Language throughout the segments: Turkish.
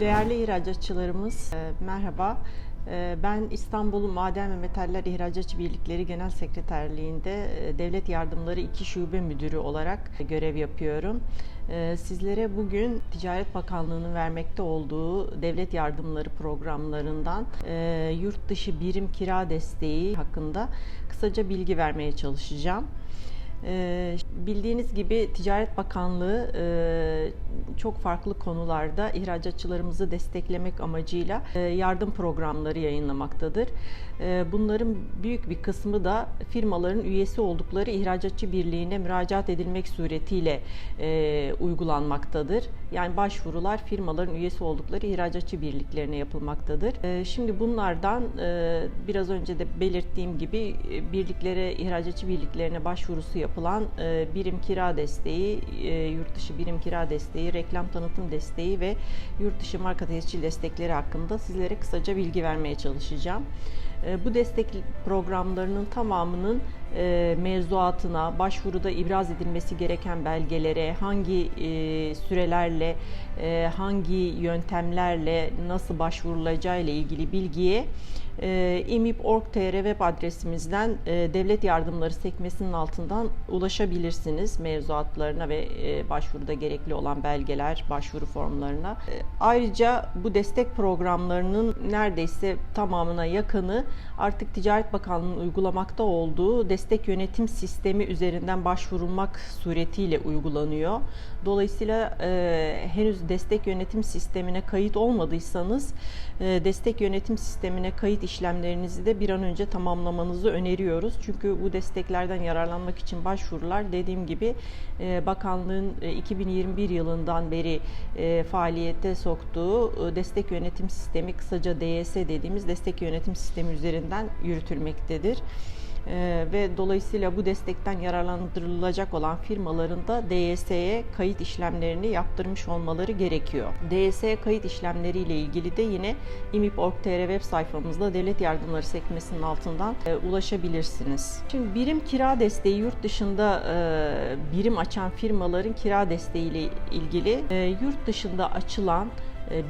Değerli ihracatçılarımız e, merhaba. E, Ben İstanbul Maden ve Metaller İhracatçı Birlikleri Genel Sekreterliğinde e, Devlet Yardımları 2 Şube Müdürü olarak görev yapıyorum. Sizlere bugün Ticaret Bakanlığı'nın vermekte olduğu devlet yardımları programlarından yurt dışı birim kira desteği hakkında kısaca bilgi vermeye çalışacağım. Ee, Bildiğiniz gibi Ticaret Bakanlığı e, çok farklı konularda ihracatçılarımızı desteklemek amacıyla e, yardım programları yayınlamaktadır. E, Bunların büyük bir kısmı da firmaların üyesi oldukları ihracatçı birliğine müracaat edilmek suretiyle uygulanmaktadır. Yani başvurular firmaların üyesi oldukları ihracatçı birliklerine yapılmaktadır. Şimdi bunlardan biraz önce de belirttiğim gibi birliklere, ihracatçı birliklerine başvurusu yapılan e, birim kira desteği, e, yurt dışı birim kira desteği, reklam tanıtım desteği ve yurt dışı marka tescil destekleri hakkında sizlere kısaca bilgi vermeye çalışacağım. E, Bu destek programlarının tamamının e, mevzuatına, başvuruda ibraz edilmesi gereken belgelere, hangi e, sürelerle, e, hangi yöntemlerle nasıl başvurulacağı ile ilgili bilgiye e, imip.org.tr web adresimizden e, devlet yardımları sekmesinin altından ulaşabilirsiniz mevzuatlarına ve e, başvuruda gerekli olan belgeler, başvuru formlarına. E, Ayrıca bu destek programlarının neredeyse tamamına yakını artık Ticaret Bakanlığı'nın uygulamakta olduğu destek yönetim sistemi üzerinden başvurulmak suretiyle uygulanıyor. Dolayısıyla e, henüz destek yönetim sistemine kayıt olmadıysanız e, destek yönetim sistemine kayıt işlemlerinizi de bir an önce tamamlamanızı öneriyoruz. Çünkü bu desteklerden yararlanmak için başvurular dediğim gibi e, bakanlığın e, 2021 yılından beri e, faaliyete soktuğu e, destek yönetim sistemi kısaca DYS dediğimiz destek yönetim sistemi üzerinden yürütülmektedir. Ee, ve dolayısıyla bu destekten yararlandırılacak olan firmaların da DYS'ye kayıt işlemlerini yaptırmış olmaları gerekiyor. DYS'ye kayıt işlemleriyle ilgili de yine imip.org.tr web sayfamızda devlet yardımları sekmesinin altından e, ulaşabilirsiniz. Şimdi birim kira desteği yurt dışında e, birim açan firmaların kira desteği ile ilgili e, yurt dışında açılan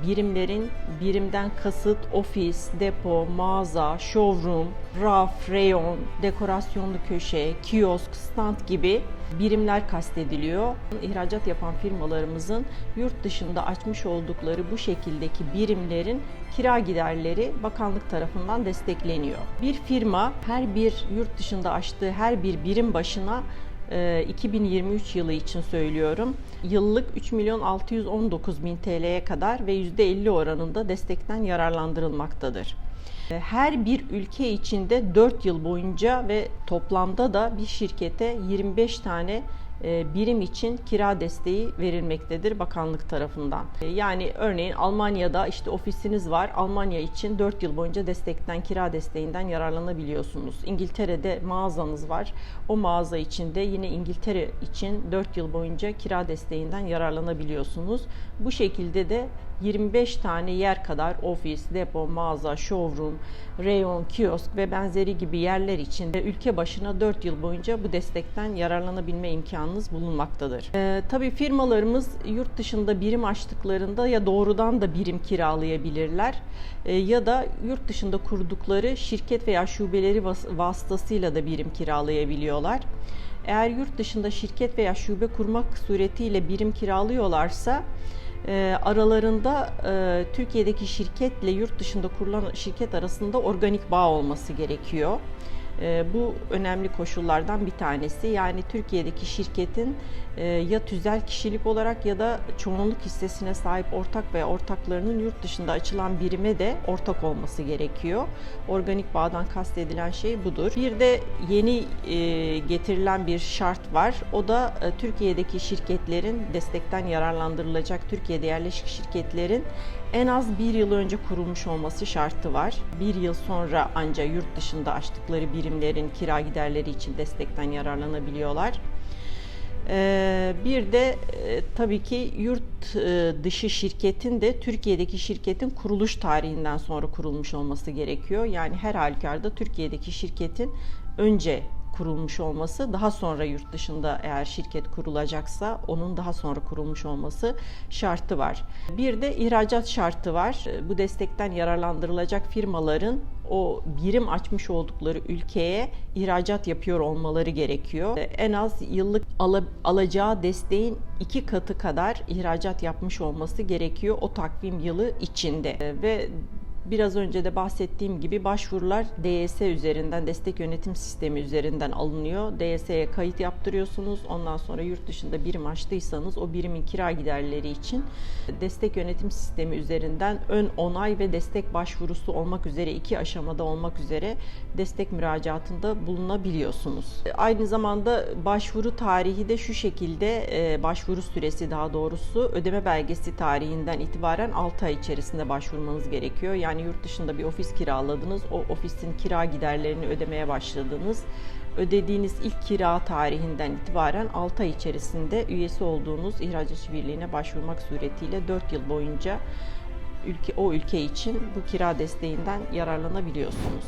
birimlerin birimden kasıt ofis, depo, mağaza, showroom, raf, reyon, dekorasyonlu köşe, kiosk, stand gibi birimler kastediliyor. İhracat yapan firmalarımızın yurt dışında açmış oldukları bu şekildeki birimlerin kira giderleri bakanlık tarafından destekleniyor. Bir firma her bir yurt dışında açtığı her bir birim başına 2023 yılı için söylüyorum. Yıllık 3 milyon 619 bin TL'ye kadar ve %50 oranında destekten yararlandırılmaktadır. Her bir ülke içinde 4 yıl boyunca ve toplamda da bir şirkete 25 tane birim için kira desteği verilmektedir bakanlık tarafından. Yani örneğin Almanya'da işte ofisiniz var. Almanya için 4 yıl boyunca destekten kira desteğinden yararlanabiliyorsunuz. İngiltere'de mağazanız var. O mağaza için de yine İngiltere için 4 yıl boyunca kira desteğinden yararlanabiliyorsunuz. Bu şekilde de 25 tane yer kadar ofis, depo, mağaza, showroom, reyon, kiosk ve benzeri gibi yerler için ülke başına 4 yıl boyunca bu destekten yararlanabilme imkanınız bulunmaktadır. Ee, tabii firmalarımız yurt dışında birim açtıklarında ya doğrudan da birim kiralayabilirler e, ya da yurt dışında kurdukları şirket veya şubeleri vas- vasıtasıyla da birim kiralayabiliyorlar. Eğer yurt dışında şirket veya şube kurmak suretiyle birim kiralıyorlarsa e, aralarında e, Türkiye'deki şirketle yurt dışında kurulan şirket arasında organik bağ olması gerekiyor. E, bu önemli koşullardan bir tanesi. Yani Türkiye'deki şirketin e, ya tüzel kişilik olarak ya da çoğunluk hissesine sahip ortak veya ortaklarının yurt dışında açılan birime de ortak olması gerekiyor. Organik bağdan kastedilen şey budur. Bir de yeni e, getirilen bir şart var. O da e, Türkiye'deki şirketlerin destekten yararlandırılacak Türkiye'de yerleşik şirketlerin en az bir yıl önce kurulmuş olması şartı var. Bir yıl sonra ancak yurt dışında açtıkları birimlerin kira giderleri için destekten yararlanabiliyorlar. Ee, Bir de e, tabii ki yurt e, dışı şirketin de Türkiye'deki şirketin kuruluş tarihinden sonra kurulmuş olması gerekiyor. Yani her halükarda Türkiye'deki şirketin önce kurulmuş olması, daha sonra yurt dışında eğer şirket kurulacaksa onun daha sonra kurulmuş olması şartı var. Bir de ihracat şartı var. Bu destekten yararlandırılacak firmaların o birim açmış oldukları ülkeye ihracat yapıyor olmaları gerekiyor. En az yıllık ala- alacağı desteğin iki katı kadar ihracat yapmış olması gerekiyor o takvim yılı içinde ve Biraz önce de bahsettiğim gibi başvurular DYS üzerinden, destek yönetim sistemi üzerinden alınıyor. DYS'ye kayıt yaptırıyorsunuz. Ondan sonra yurt dışında birim açtıysanız o birimin kira giderleri için destek yönetim sistemi üzerinden ön onay ve destek başvurusu olmak üzere iki aşamada olmak üzere destek müracaatında bulunabiliyorsunuz. Aynı zamanda başvuru tarihi de şu şekilde e, başvuru süresi daha doğrusu ödeme belgesi tarihinden itibaren 6 ay içerisinde başvurmanız gerekiyor. Yani yurt dışında bir ofis kiraladınız. O ofisin kira giderlerini ödemeye başladınız. Ödediğiniz ilk kira tarihinden itibaren 6 ay içerisinde üyesi olduğunuz ihracatçı birliğine başvurmak suretiyle 4 yıl boyunca ülke o ülke için bu kira desteğinden yararlanabiliyorsunuz.